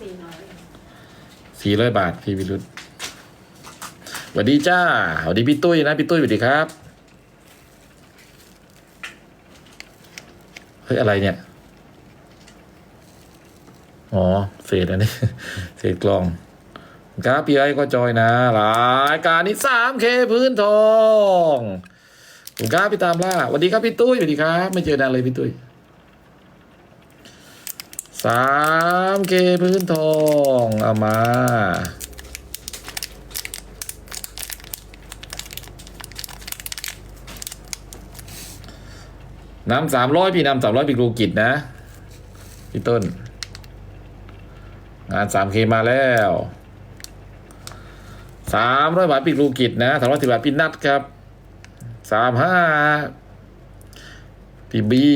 สี่ร้อยสี่ร้อยบาทพี่วิรุธสวัสดีจ้าสวัสดีพี่ตุ้ยนะพี่ตุ้ยสวัสดีครับเฮ้ยอะไรเนี่ยอ๋อเศษอันนี้เศษกล่องครับพี่ไอ้ก็จอยนะรายการนี้สามเคพื้นทองผมครับพี่ตามล่าสวัสดีครับพี่ตุ้ยสวัสดีครับ ไม่เจอนานเลยพี่ตุ้ย สามเคพื้นทอง เอามา น้ำสามร้อยพี่นำสามร้อยปีกรูกิจนะ พี่ต้น งานสามเคมาแล้วสามร้อยบาทปีกรูกิจนะสามร้อยสิบบาทพี่นัดครับสามห้าพี่บี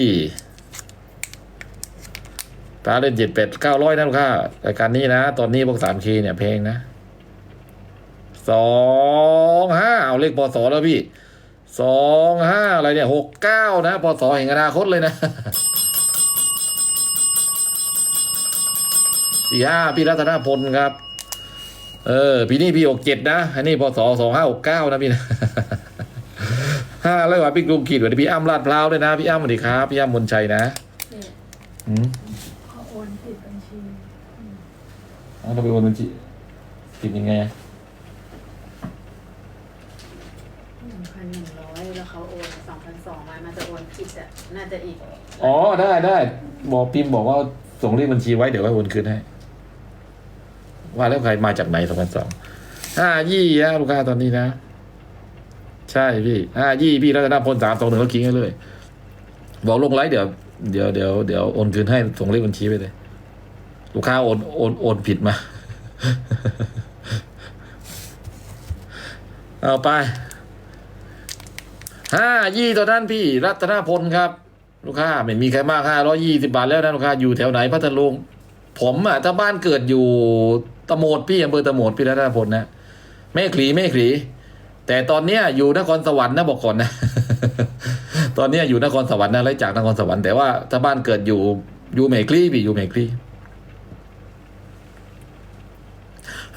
ตาเล่นเจ็ดเป็ดเก้าร้อยนะลูกค้ารายการนี้นะ ตอนนี้พวกสามเคเนี่ยเพลงนะสองห้าเอาเลขปศแล้วพี่สองห้าอะไรเนี่ยหกเก้านะพศแห่งอนาคตเลยนะสี่ห้าพี่รัตนพลครับ เออปีนี้พี่หกเจ็ดนะ อันนี้พศสองห้าหกเก้านะพี่นะห้าแล้วว่าพี่กรุงขีดวัสดีพี่อ้ำลาดพร้าวด้วยนะ พี่อ้ำสวัสดีครับ พี่อ้ำมนชัยนะอืม เขาโอนผิดบัญชี เอาเราไปโอนบัญชีผิดยังไงอะหนึ่งพันหนึ่งร้อยแล้วเขาโอนสองพันสองมามันจะโอนผิดอะ น่าจะอีกอ๋อได้ได้บอกพิมพ์บอกว่าส่งเลขบัญชีไว้เดี๋ยวไว้โอนคืนให้ ว่าแล้วใครมาจากไหนสองพันสองห้ายี่ฮะลูกค้าตอนนี้นะ ใช่พี่ห้ายี่พี่รัตนพลสามสองหนึ่งเขาคิงให้เลย บอกลงไลฟ์เดี๋ยวเดี๋ยวเดี๋ยวเดี๋ยวโอนคืนให้ส่งเลขบัญชีไปเลย ลูกค้าโอนโอนโอนผิดมา เอาไปห้ายี่ตอนนั้นพี่ รัตนพลครับ ลูกค้าไม่มีใครมากห้าร้อยี่สิบาทแล้วนะลูกค้าอยู่แถวไหนพัทลุงผมอะถ้าบ้านเกิดอยู่ตะโมดพี่อำเภอตะโมดพี่รัตนพลนะแม่ขลีแม่ขลีแต่ตอนเนี้ยอยู่นครสวรรค์นะบอกก่อนนะ ตอนเนี้ยอยู่นครสวรรค์นะไล่จากนครสวรรค์แต่ว่าถ้าบ้านเกิดอยู่อยู่เมคลีพี่อยู่เมคลี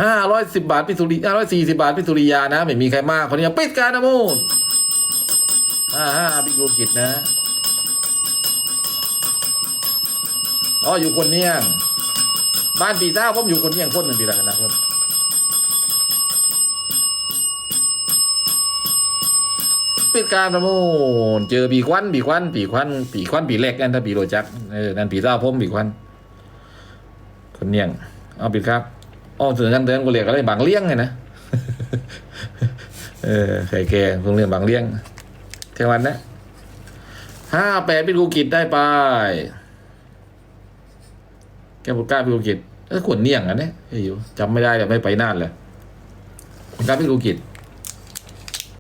ห้าร้อยสิบบาทพี่สุริห้าร้อยสี่สิบาทพี่สุริยานะ ไม่มีใครมากคนนี้ปิดการนะมูนห้าห้าพี่กรุกิจนะอ๋ออยู่คนเนียง บ้านปีเต้าผมอยู่คนเนียงคนหนึ่งปีละกันนะครับปิดการประมูลเจอปีควันปีควันปีควันปีควันปีเล็กนั่นถ้าปีโรจักเออนั่นปีเต้าผมปีควันคนเนียง เอาปิดครับ อ๋อถึงกันเดินกูเรียกอะไรบางเลี้ยงไงนะเออไข่แกงโรงเรียนบางเลี้ยงเทวันนะห้าแปดพิธูกิจได้ไปแกบุกล้าพิโกกิจเออขวดเนียงอะเนี่ยไอ้อยู่จำไม่ได้เลยไม่ไปนานเลยบุกล้าพิโกกิจ